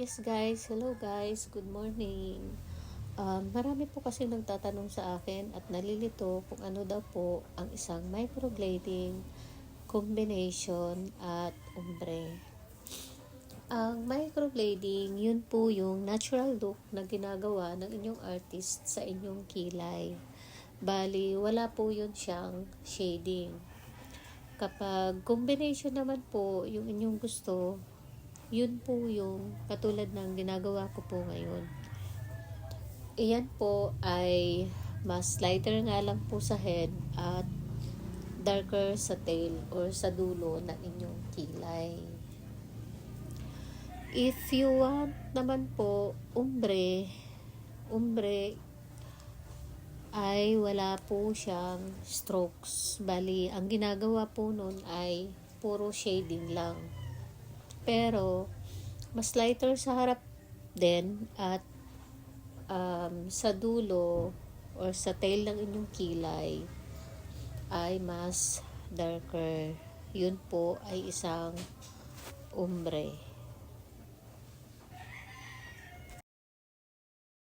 Yes guys, hello guys, good morning. Um, marami po kasi nagtatanong sa akin at nalilito kung ano daw po ang isang microblading, combination at ombre. Ang microblading, yun po yung natural look na ginagawa ng inyong artist sa inyong kilay. Bali, wala po yun siyang shading. Kapag combination naman po yung inyong gusto, yun po yung katulad ng ginagawa ko po ngayon. Iyan po ay mas lighter nga lang po sa head at darker sa tail or sa dulo ng inyong kilay. If you want naman po umbre, umbre ay wala po siyang strokes. Bali, ang ginagawa po nun ay puro shading lang. Pero, mas lighter sa harap din at um, sa dulo or sa tail ng inyong kilay ay mas darker. Yun po ay isang umbre.